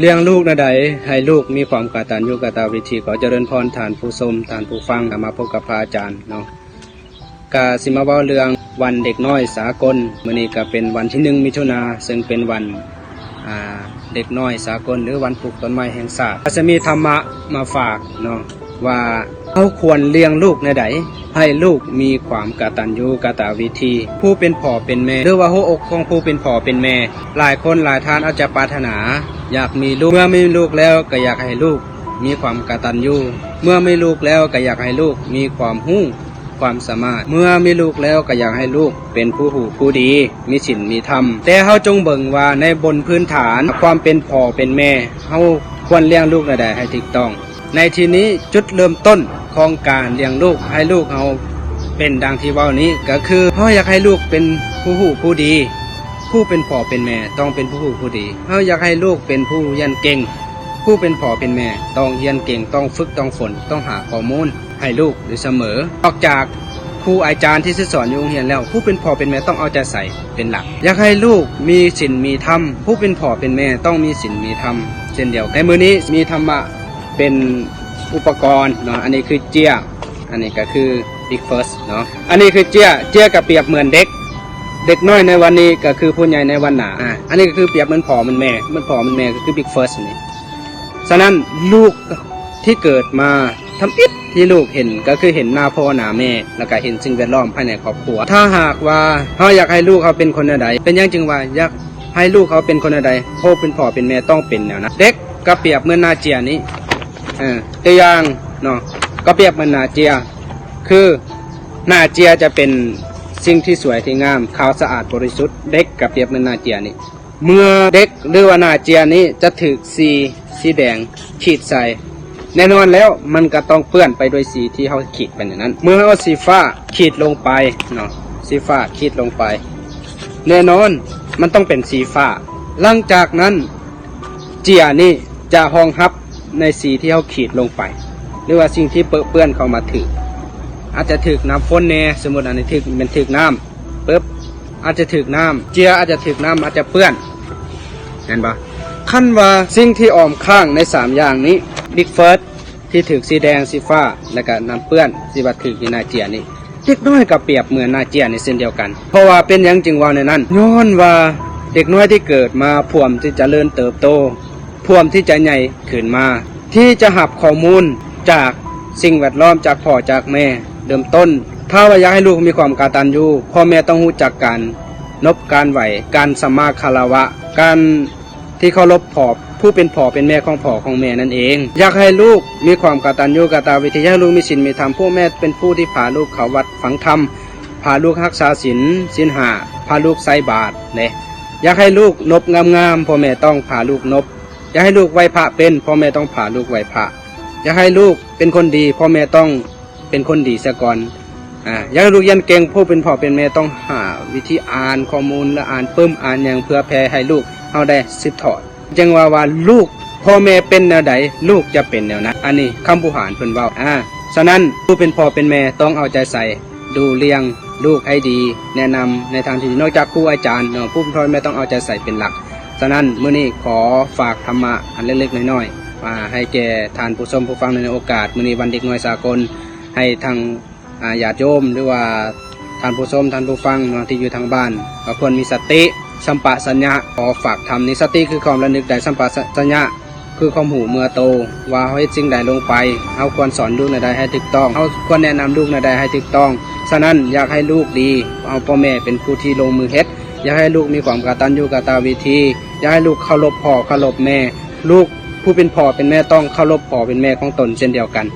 เลี้ยงลูกนะใดให้ลูกมีความกตัญญูกตวิธีขอเจริญพรฐานผู้ชมฐานผู้ฟังมาพบกับพระอาจารย์เนาะกาสิมาเว้าเรื่องวันเด็กน้อยสากลมื้อนี้ก็เป็นวันที่หนึ่งมิถุนาซึ่งเป็นวันอ่าเด็กน้อยสากลหรือวันปลูกต้นไม้แห่งชาติก็จะมีธรรมะมาฝากเนาะว่าเขาควรเลี้ยงลูกในใดให้ลูกมีความกตัญญูกตวิธี ผู้เป็นพ่อเป็นแม่หรือว่าหัวอกของผู้เป็นพ่อเป็นแม่ หลายคนหลายท่านอาจจะปรารถนา อยากมีลูกเมื่อไม่มีลูกแล้วก็อยากให้ลูก มีความกตัญญูเมื่อไมีลูกแล้วก็อยากให้ลูก มีความหู้ความสามารถ เมื่อมีลูกแล้วก็อยากให้ลูก เป็นผู้หูผู้ดี มีศีลมีธรรม แต่เฮาจงเบิ่งว่าในบนพื้นฐานความเป็นพ่อเป็นแม่เฮาควรเลี้ยงลูกใดๆให้ถูกต้อง ในทีนี้จุดเริ่มต้นของการเลี้ยงลูกให้ลูกเฮาเป็นดังที่ว้านี้ก็คือเฮาอยากให้ลูกเป็นผู้หูผู้ดี ผู้เป็นพ่อเป็นแม่ต้องเป็นผู้หูผู้ดีเฮาอยากให้ลูกเป็นผู้เรียนเก่ง ผู้เป็นพ่อเป็นแม่ต้องเรียนเก่งต้องฝึกต้องฝนต้องหาข้อมูลให้ลูกอยู่เสมอออกจากครูอาจารย์ที่สอนอยู่โรงเรียนแล้ว ผู้เป็นพ่อเป็นแม่ต้องเอาใจใส่เป็นหลัก อยากให้ลูกมีศีลมีธรรมผู้เป็นพ่อเป็นแม่ต้องมีศีลมีธรรมเช่นเดียวในมือนี้มีธรรมะเป็นอุปกรณ์เนาะอันนี้คือเจียอันนี้ก็คือ big first เนาะอันนี้คือเจียเจียกับเปรียบเหมือนเด็ก เด็กน้อยในวันนี้ก็คือผู้ใหญ่ในวันหนาอ่าอันนี้ก็คือเปรียบเหมือนพ่อเหมันแม่เหมันพ่อเหมันแม่ก็คือ big first นี่ฉะนั้นลูกที่เกิดมาทำอิดที่ลูกเห็นก็คือเห็นหน้าพ่อหน้าแม่ แล้วก็เห็นสิ่งแวดล้อมภายในครอบครัว ถ้าหากว่าเขาอยากให้ลูกเขาเป็นคนใดเป็นอยังจึงว่าอยากให้ลูกเขาเป็นคนใดพ่อเป็นพ่อเป็นแม่ต้องเป็นแนวนะเด็กก็เปรียบเหมือนนาเจียนี้เออตัวอย่างเนาะก็เปรียบเหมือนนาเจีย คือนาเจียจะเป็น สิ่งที่สวยที่งามขาวสะอาดบริสุทธิ์เด็กกับเปรียบเหมือนนาเจียนี่เมื่อเด็กหรือว่านาเจียนี้จะถูกสีสีแดงขีดใส่แน่นอนแล้วมันก็ต้องเปื้อนไปด้วยสีที่เขาขีดไปอย่างนั้น เมื่อเอาสีฟ้าขีดลงไปเนาะสีฟ้าขีดลงไป แน่นอนมันต้องเป็นสีฟ้า หลังจากนั้นเจียนี่จะห้องฮับในสีที่เขาขีดลงไป หรือว่าสิ่งที่เปื้อนเปื้อนเข้ามาถือ อาจจะถึกน้ำฝนแน่สมมติอันนี้ถึกเป็นถึกน้ำปึ๊บอาจจะถึกน้ำเจียอาจจะถึกน้ำอาจจะเปื้อนเห็นปะขั้นว่าสิ่งที่ออมข้างในสามอย่างนี้บิ๊กเฟิร์สที่ถึกสีแดงสีฟ้าแล้วก็น้ำเปื้อนสีบัดถึกที่นาเจียนี่เด็กน้อยกับเปรียบเหมือนนาเจียในเส้นเดียวกัน เพราะว่าเป็นยังจึงว่าในนั้นย้อนว่าเด็กน้อยที่เกิดมาพวมที่จะเริญเติบโตพวมที่จะใหญ่ขึ้นมา ที่จะหับข้อมูลจากสิ่งแวดล้อมจากพ่อจากแม่ เริ่มต้น ถ้าว่าอยากให้ลูกมีความกาตัญญูพ่อแม่ต้องรู้จักการนบการไหว การสมาคารวะ การที่เคารพพ่อผู้เป็นพ่อเป็นแม่ของพ่อของแม่นั่นเอง อยากให้ลูกมีความกตัญญูกตวิธีอยาลูกมีศีลมีธรรมผู้แม่เป็นผู้ที่พาลูกเขาวัดฝังธรรมพาลูกรักษาศีลศีลหาพาลูกใส่บาตรเนี่ยอยากให้ลูกนบงามๆพ่อแม่ต้องพาลูกนบ อยากให้ลูกไหวพระเป็นพ่อแม่ต้องพาลูกไหวพระอยากให้ลูกเป็นคนดีพ่อแม่ต้อง เป็นคนดีซะก่อนอ่าอยากให้ลูกยันเก่งผู้เป็นพ่อเป็นแม่ต้องหาวิธีอ่านข้อมูลและอ่านปึ้มอ่านอย่างเพื่อแผ่ให้ลูกเอาได้สิบถอดจังว่าว่าลูกพ่อแม่เป็นแนวใดลูกจะเป็นแนวนั้นอันนี้คำผู้หานเพิ่นเว้าอ่าฉะนั้นผู้เป็นพ่อเป็นแม่ต้องเอาใจใส่ดูเลี้ยงลูกให้ดี แนะนำในทางที่ดีนอกจากครูอาจารย์เนาะผู้เป็นพ่อแม่ต้องเอาใจใส่เป็นหลักฉะนั้นมื้อนี้ขอฝากธรรมะอันเล็กๆน้อยๆมาให้แก่ทานผู้ชมผู้ฟังในโอกาสมื้อนี้วันเด็กน้อยสากล ให้ทางอ่าญาติโยมหรือว่าท่านผู้ชมท่านผู้ฟังที่อยู่ทางบ้านก็ควรมีสติสัมปะสัญญะขอฝากทำนี้สติคือความระลึกได้สัมปะสัญญะคือความหูเมื่อโต ว่าเฮาเฮ็ดสิ่งใดลงไปเฮาควรสอนลูกในใดให้ถูกต้องเฮาควรแนะนำลูกในใดให้ถูกต้องฉะนั้นอยากให้ลูกดีเอาพ่อแม่เป็นผู้ที่ลงมือเฮ็ดอยากให้ลูกมีความกตัญญูกตวิธี อยากให้ลูกเคารพพ่อเคารพแม่ ลูกผู้เป็นพ่อเป็นแม่ต้องเคารพพ่อเป็นแม่ของตนเช่นเดียวกัน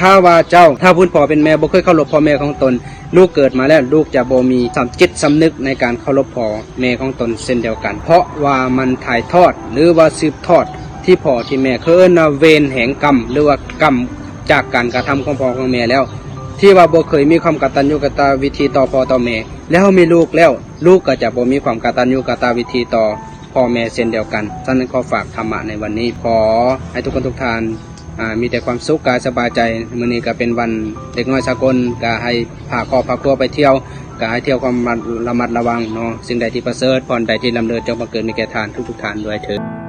ถ้าว่าเจ้า ถ้าพูดพ่อเป็นแม่บ่เคยเคารพพ่อแม่ของตน ลูกเกิดมาแล้วลูกจะบ่มีสำจิตสำนึกในการเคารพพ่อแม่ของตนเช่นเดียวกัน เพราะว่ามันถ่ายทอดหรือว่าสืบทอดที่พ่อที่แม่เคยเนินาเวรแห่งกรรมหรือว่ากรรมจากการกระทำของพ่อของแม่แล้ว ที่ว่าบ่เคยมีความกตัญญูกตวิธีต่อพ่อต่อแม่ แล้วมีลูกแล้ว ลูกก็จะบ่มีความกตัญญูกตวิธีต่อพ่อแม่เช่นเดียวกันฉะนั้นขอฝากธรรมะในวันนี้ขอให้ทุกคนทุกท่าน มีแต่ความสุขกายสบายใจมื้อนี้ก็เป็นวันเด็กน้อยสากลก็ให้พาครอบพาครัวไปเที่ยวก็ให้เที่ยวความระมัดระวังเนาะสิ่งใดที่ประเสริฐพรใดที่ลำเลิศจงบังเกิดมีแก่ทานทุกๆทานด้วยเถิด